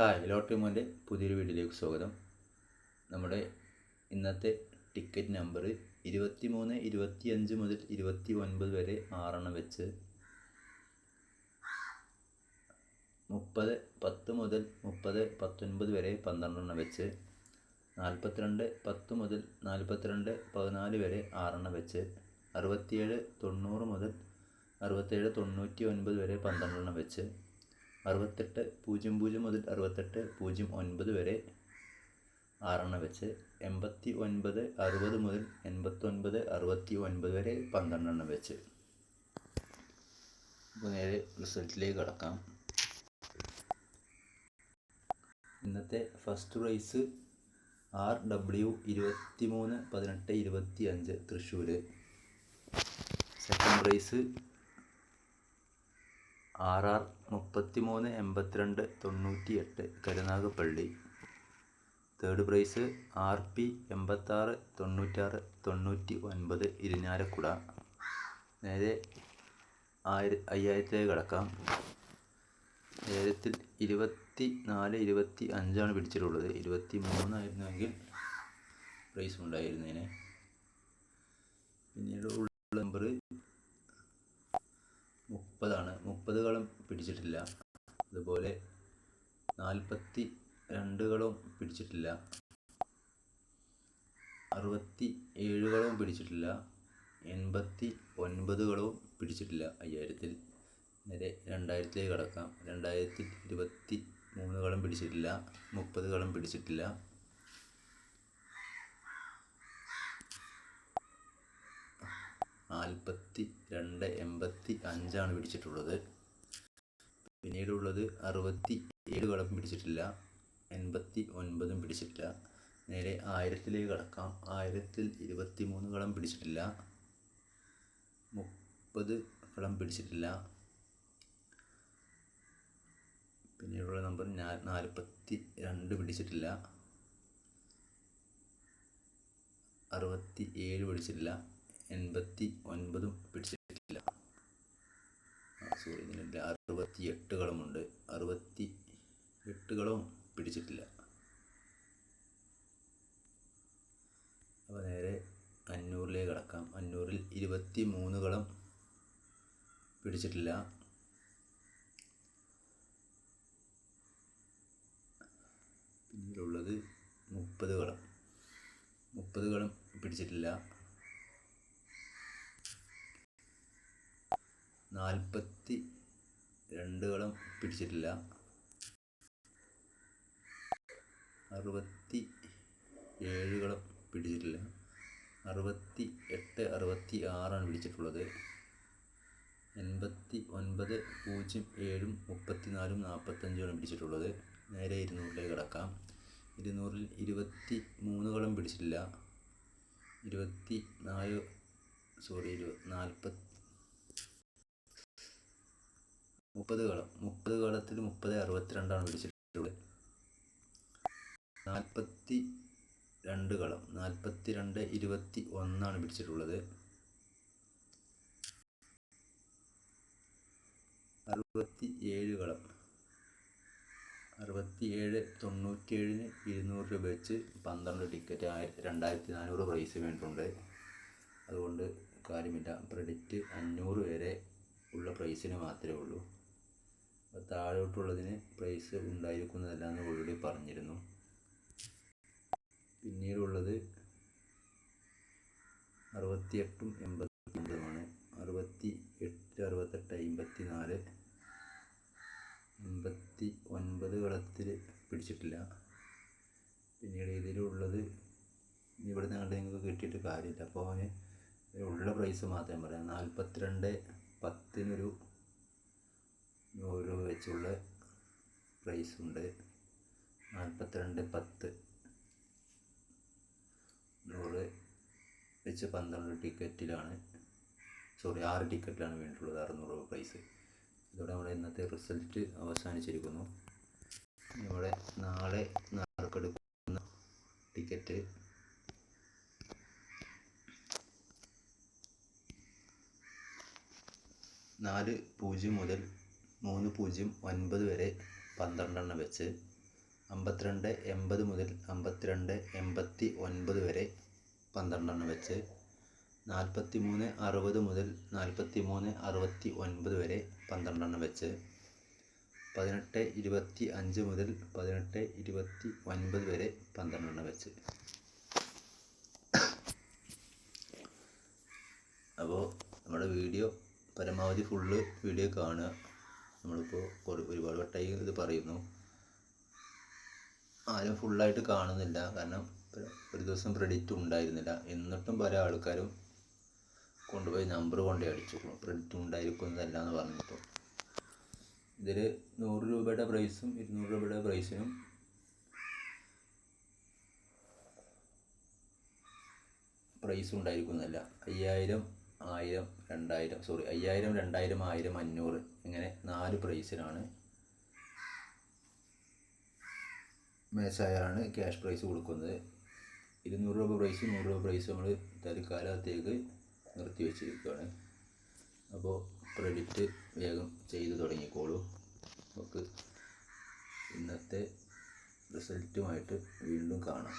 Hi lottery മോന്റെ പുതിയൊരു വീഡിയോയിലേക്ക് സ്വാഗതം. നമ്മുടെ ഇന്നത്തെ ടിക്കറ്റ് നമ്പർ ഇരുപത്തി മൂന്ന് ഇരുപത്തി അഞ്ച് മുതൽ ഇരുപത്തി ഒൻപത് വരെ ആറെണ്ണം വെച്ച് മുപ്പത് പത്ത് മുതൽ മുപ്പത് പത്തൊൻപത് വരെ പന്ത്രണ്ടെണ്ണം വെച്ച് നാൽപ്പത്തിരണ്ട് പത്ത് മുതൽ നാൽപ്പത്തിരണ്ട് പതിനാല് വരെ ആറെണ്ണം വെച്ച് അറുപത്തിയേഴ് തൊണ്ണൂറ് മുതൽ അറുപത്തേഴ് തൊണ്ണൂറ്റി ഒൻപത് വരെ പന്ത്രണ്ടെണ്ണം വെച്ച് അറുപത്തെട്ട് പൂജ്യം പൂജ്യം മുതൽ അറുപത്തെട്ട് പൂജ്യം ഒൻപത് വരെ ആറെണ്ണം വെച്ച് എൺപത്തി ഒൻപത് അറുപത് മുതൽ എൺപത്തൊൻപത് അറുപത്തി ഒൻപത് വരെ പന്ത്രണ്ടെണ്ണം വെച്ച്. അപ്പോൾ നേരെ റിസൾട്ടിലേക്ക് കടക്കാം. ഇന്നത്തെ ഫസ്റ്റ് പ്രൈസ് ആർ ഡബ്ല്യു ഇരുപത്തി മൂന്ന് പതിനെട്ട് ഇരുപത്തി അഞ്ച് Thrissur second prize R R മുപ്പത്തി മൂന്ന് എൺപത്തിരണ്ട് തൊണ്ണൂറ്റി എട്ട് Karunagappally. Third prize R P എൺപത്താറ് തൊണ്ണൂറ്റാറ് തൊണ്ണൂറ്റി ഒൻപത് ഇരിഞ്ഞാലക്കുട. നേരെ ആയിര അയ്യായിരത്തിലേക്ക് കടക്കാം. നേരത്തിൽ ഇരുപത്തി നാല് ഇരുപത്തി അഞ്ചാണ് പിടിച്ചിട്ടുള്ളത്. ഇരുപത്തി മൂന്നായിരുന്നെങ്കിൽ പ്രൈസ് ഉണ്ടായിരുന്നേനെ. പിന്നീട് ഉള്ള നമ്പർ മുപ്പതാണ് മുപ്പത് കളം പിടിച്ചിട്ടില്ല. അതുപോലെ നാൽപ്പത്തി രണ്ടുകളും പിടിച്ചിട്ടില്ല. അറുപത്തി ഏഴുകളും പിടിച്ചിട്ടില്ല. എൺപത്തി ഒൻപതുകളും പിടിച്ചിട്ടില്ല അയ്യായിരത്തിൽ. നേരെ രണ്ടായിരത്തിലേക്ക് കടക്കാം. രണ്ടായിരത്തി ഇരുപത്തി മൂന്ന് കളം പിടിച്ചിട്ടില്ല. മുപ്പത് കളം പിടിച്ചിട്ടില്ല. നാൽപ്പത്തി രണ്ട് എൺപത്തി അഞ്ചാണ് പിടിച്ചിട്ടുള്ളത്. പിന്നീടുള്ളത് അറുപത്തി ഏഴ് കളം പിടിച്ചിട്ടില്ല എൺപത്തി ഒൻപതും പിടിച്ചിട്ടില്ല നേരെ ആയിരത്തിലേക്ക് കടക്കാം ആയിരത്തിൽ ഇരുപത്തി മൂന്ന് കളം പിടിച്ചിട്ടില്ല മുപ്പത് കളം പിടിച്ചിട്ടില്ല. പിന്നീടുള്ള നമ്പർ നാൽപ്പത്തി രണ്ട് പിടിച്ചിട്ടില്ല അറുപത്തി ഏഴ് പിടിച്ചിട്ടില്ല എൺപത്തി ഒൻപതും പിടിച്ചിട്ടില്ല സോറി ഇതിനില്ല അറുപത്തി എട്ട് കളമുണ്ട് അറുപത്തി എട്ട് കളവും പിടിച്ചിട്ടില്ല. അപ്പോൾ നേരെ അഞ്ഞൂറിലേക്ക് കിടക്കാം. അഞ്ഞൂറിൽ ഇരുപത്തി മൂന്ന് കളം പിടിച്ചിട്ടില്ല. പിന്നീടുള്ളത് മുപ്പത് കളം മുപ്പത് കളം പിടിച്ചിട്ടില്ല. നാൽപ്പത്തി രണ്ട് കളം പിടിച്ചിട്ടില്ല. അറുപത്തി ഏഴ് കളം പിടിച്ചിട്ടില്ല. അറുപത്തി എട്ട് അറുപത്തി ആറാണ് പിടിച്ചിട്ടുള്ളത്. എൺപത്തി ഒൻപത് പൂജ്യം ഏഴും മുപ്പത്തിനാലും നാൽപ്പത്തഞ്ചുമാണ് പിടിച്ചിട്ടുള്ളത്. നേരെ ഇരുന്നൂറിലേക്ക് കിടക്കാം. ഇരുന്നൂറിൽ ഇരുപത്തി മൂന്ന് കളം പിടിച്ചിട്ടില്ല. ഇരുപത്തി നാല് സോറി ഇരുപത് നാൽപ്പത്തി മുപ്പത് കളം മുപ്പത് കളത്തിൽ മുപ്പത് അറുപത്തിരണ്ടാണ് പിടിച്ചിട്ടുള്ളത്. നാൽപ്പത്തി രണ്ട് കളം നാൽപ്പത്തി രണ്ട് ഇരുപത്തി ഒന്നാണ് പിടിച്ചിട്ടുള്ളത്. അറുപത്തി ഏഴ് കളം അറുപത്തി ഏഴ് തൊണ്ണൂറ്റിയേഴിന് ഇരുന്നൂറ് രൂപ വെച്ച് പന്ത്രണ്ട് ടിക്കറ്റ് ആയി രണ്ടായിരത്തി നാനൂറ് പ്രൈസ് വേണ്ടിയിട്ടുണ്ട്. അതുകൊണ്ട് കാര്യമില്ല ക്രെഡിറ്റ് അഞ്ഞൂറ് വരെ ഉള്ള പ്രൈസിന് മാത്രമേ ഉള്ളൂ. താഴോട്ടുള്ളതിന് പ്രൈസ് ഉണ്ടായിരിക്കുന്നതല്ല എന്ന് ഓൾറെഡി പറഞ്ഞിരുന്നു. പിന്നീടുള്ളത് അറുപത്തിയെട്ടും എൺപത്തി ഒമ്പതുമാണ് അറുപത്തി എട്ട് അറുപത്തെട്ട് അമ്പത്തി നാല് എൺപത്തി ഒൻപത് കളത്തിൽ പിടിച്ചിട്ടില്ല. പിന്നീട് ഇതിലുള്ളത് ഇവിടെ നിങ്ങളുടെ നിങ്ങൾക്ക് കിട്ടിയിട്ട് കാര്യമില്ല. അപ്പോൾ അവന് ഉള്ള പ്രൈസ് മാത്രം പറയാം നാൽപ്പത്തിരണ്ട് പത്തിനൊരു നൂറ് രൂപ വെച്ചുള്ള പ്രൈസ് ഉണ്ട്. നാൽപ്പത്തിരണ്ട് പത്ത്. നൂറ് വെച്ച് പന്ത്രണ്ട് ടിക്കറ്റിലാണ്. സോറി ആറ് ടിക്കറ്റിലാണ് വേണ്ടിയിട്ടുള്ളത് അറുന്നൂറ് രൂപ പ്രൈസ് ഇതോടെ നമ്മുടെ ഇന്നത്തെ റിസൾട്ട് അവസാനിച്ചിരിക്കുന്നു. നമ്മുടെ നാളെ നറുക്കെടുക്കുന്ന ടിക്കറ്റ് നാല് പൂജ്യം മുതൽ മൂന്ന് പൂജ്യം ഒൻപത് വരെ പന്ത്രണ്ടെണ്ണം വെച്ച് അമ്പത്തിരണ്ട് എൺപത് മുതൽ അമ്പത്തിരണ്ട് എൺപത്തി ഒൻപത് വരെ പന്ത്രണ്ടെണ്ണം വെച്ച് നാൽപ്പത്തി മൂന്ന് അറുപത് മുതൽ നാൽപ്പത്തി മൂന്ന് അറുപത്തി ഒൻപത് വരെ പന്ത്രണ്ടെണ്ണം വെച്ച് പതിനെട്ട് ഇരുപത്തി അഞ്ച് മുതൽ പതിനെട്ട് ഇരുപത്തി ഒൻപത് വരെ പന്ത്രണ്ടെണ്ണം വെച്ച്. അപ്പോൾ നമ്മുടെ വീഡിയോ പരമാവധി ഫുള്ള് വീഡിയോ കാണുക. നമ്മളിപ്പോൾ ഒരു- ഒരുപാട് വട്ടമായി ഇത് പറയുന്നു. ആരും ഫുള്ളായിട്ട് കാണുന്നില്ല. കാരണം ഒരു ദിവസം ക്രെഡിറ്റ് ഉണ്ടായിരുന്നില്ല. എന്നിട്ടും പല ആൾക്കാരും കൊണ്ടുപോയി നമ്പർ കൊണ്ടുപോയി അടിച്ചു. ക്രെഡിറ്റ് ഉണ്ടായിരിക്കുന്നതല്ല എന്ന് പറഞ്ഞിട്ട് ഇതിൽ നൂറ് രൂപയുടെ പ്രൈസും ഇരുന്നൂറ് രൂപയുടെ പ്രൈസിനും പ്രൈസ് ഉണ്ടായിരിക്കുന്നതല്ല അയ്യായിരം ആയിരം രണ്ടായിരം സോറി അയ്യായിരം രണ്ടായിരം ആയിരം അഞ്ഞൂറ് ഇങ്ങനെ നാല് പ്രൈസിനാണ് മേശായാണ് ക്യാഷ് പ്രൈസ് കൊടുക്കുന്നത്. ഇരുന്നൂറ് രൂപ പ്രൈസ് നൂറ് രൂപ പ്രൈസ് നമ്മൾ തൽക്കാലത്തേക്ക് നിർത്തി വെച്ചിരിക്കുകയാണ്. അപ്പോൾ ക്രെഡിറ്റ് വേഗം ചെയ്തു തുടങ്ങിക്കോളൂ. നമുക്ക് ഇന്നത്തെ റിസൾട്ടുമായിട്ട് വീണ്ടും കാണാം.